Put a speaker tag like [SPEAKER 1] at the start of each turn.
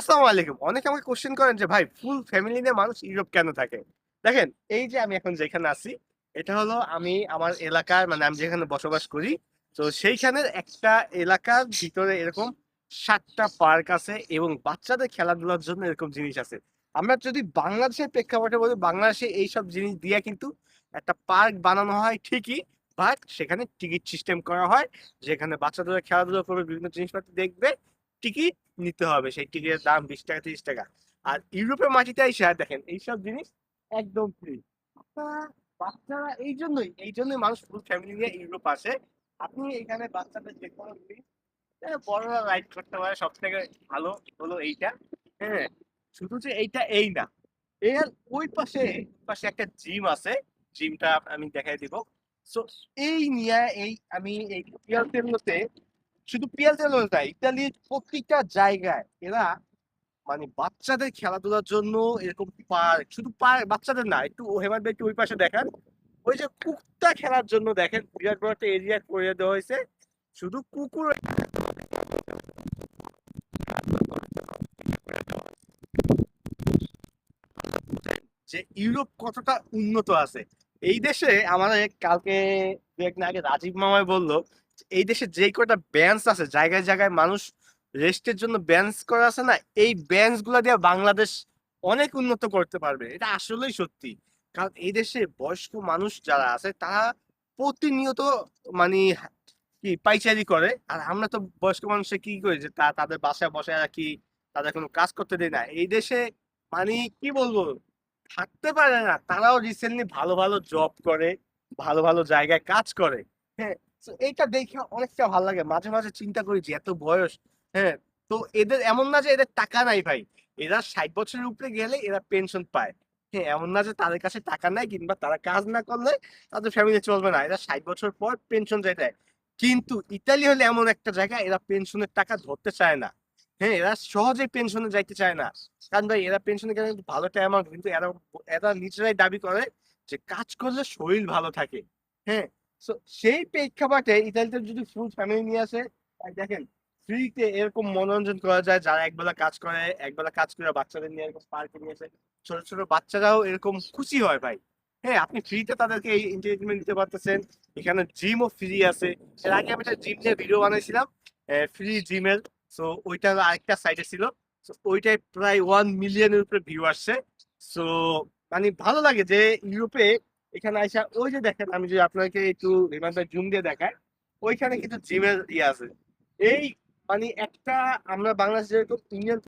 [SPEAKER 1] আসসালামু আলাইকুম। অনেকে আমাকে কোশ্চেন করেন যে, ভাই ফুল ফ্যামিলি নিয়ে মানুষ ইউরোপ কেন থাকে? দেখেন, এই যে আমি এখন যেখানে আছি, এটা হলো আমি, আমার এলাকার মানে আমি যেখানে বসবাস করি, তো সেইখানের একটা এলাকার ভিতরে এরকম সাতটা পার্ক আছে এবং বাচ্চাদের খেলাধুলার জন্য এরকম জিনিস আছে। আমরা যদি বাংলাদেশের প্রেক্ষাপটে বলি, বাংলাদেশে এইসব জিনিস দিয়ে কিন্তু একটা পার্ক বানানো হয় ঠিকই বাট সেখানে টিকিট সিস্টেম করা হয়, যেখানে বাচ্চাদের খেলাধুলা করবে, বিভিন্ন জিনিসপত্র দেখবে টিকিট নিতে হবে। সেই টিকিটের দাম বিশ টাকা, তিরিশ টাকা। আর ইউরোপের মাটিতে এসে দেখেন, এইসব জিনিস একদম ফ্রি বাচ্চারা, এই জন্যই এই জন্যই মানুষ ফুল ফ্যামিলি নিয়ে ইউরোপ আসে। আপনি এখানে বাচ্চাদের যে কোনো জিনিস বড়রা রাইড করতে পারে সব থেকে ভালো হলো এইটা। হ্যাঁ শুধু যে এইটা এই না, এর ওই পাশে পাশে একটা জিম আছে। জিমটা আমি দেখাই দিব। সো এই নিয়ে এই, আমি এই শুধু পিয়ালতেলো না ইতালির প্রত্যেকটা জায়গায় এরা মানে বাচ্চাদের খেলাধুলার জন্য এরকম পার্ক, শুধু পার্ক, বাচ্চাদের না, একটু হেমার একটু ওই পাশে দেখান। ওই যে কুকুরটা খেলার জন্য দেখেন, বিরাট বড় একটা এরিয়া করে দেওয়া হয়েছে। শুধু কুকুর যে ইউরোপ কতটা উন্নত আছে। এই দেশে আমাদের কালকে আগে রাজীব মামাই বলল এই দেশে যে কয়টা বেঞ্চ আছে, জায়গায় জায়গায় মানুষ রেস্টের জন্য বেঞ্চ করা আছে না, এই বেঞ্চগুলা দিয়ে বাংলাদেশ অনেক উন্নত করতে পারবে। এটা আসলেই সত্যি। কারণ এই দেশে বয়স্ক মানুষ যারা আছে, তারা প্রতিনিয়ত মানে কি পাইচারি করে। আর আমরা তো বয়স্ক মানুষে কি করি যে, তা তাদের বাসায় বসে আর কি তাদের কোনো কাজ করতে দেয় না। এই দেশে মানে কি বলব থাকতে পারে না, তারাও রিসেন্টলি ভালো ভালো জব করে, ভালো ভালো জায়গায় কাজ করে। হ্যাঁ তো এইটা দেখে অনেকটা ভালো লাগে। মাঝে মাঝে চিন্তা করি যে এত বয়স হ্যাঁ তো এদের এমন না যে এদের টাকা নাই ভাই। এরা ষাট বছরের উপরে গেলে এরা পেনশন পায়। হ্যাঁ এমন না যে তাদের কাছে টাকা নাই কিংবা তারা কাজ না করলে তাদের ফ্যামিলি চলবে না। এরা ষাট বছর পর পেনশন যায় দেয়। কিন্তু ইতালি হলে এমন একটা জায়গা এরা পেনশনের টাকা ধরতে চায় না। হ্যাঁ এরা সহজে পেনশনে যাইতে চায় না। কারণ ভাই, এরা পেনশনে গেলে ভালো একটা অ্যামাউন্ট কিন্তু এরা এরা নিজেরাই দাবি করে যে কাজ করলে শরীর ভালো থাকে। হ্যাঁ তো সেই প্রেক্ষাপটে ইতালিতে যদি ফুল ফ্যামিলি নিয়ে আসে দেখেন ফ্রিতে এরকম মনোরঞ্জন করা যায়, যারা একবেলা কাজ করে, একবেলা কাজ করে বাচ্চাদের নিয়ে এরকম পার্কে নিয়ে আসে, ছোট ছোট বাচ্চারাও এরকম খুশি হয় ভাই। হ্যাঁ আপনি ফ্রিতে তাদেরকে এই এন্টারটেনমেন্ট দিতে পারতেছেন, এখানে জিমও ফ্রি আছে। এর আগে আমি একটা জিম নিয়ে ভিডিও বানাইছিলাম ফ্রি জিমের সো ওইটা আরেকটা সাইডে ছিল। সো প্রায় ওয়ান মিলিয়নের উপরে ভিউ আসছে। সো মানে ভালো লাগে যে ইউরোপে এখানে আইসা, ওই যে দেখেন, আমি যদি আপনাকে একটু রিমান্ডার জুম দিয়ে দেখায় ওইখানে কিন্তু জিমের ইয়ে আছে। এই মানে একটা আমরা বাংলাদেশ যেরকম ইন্ডিয়ান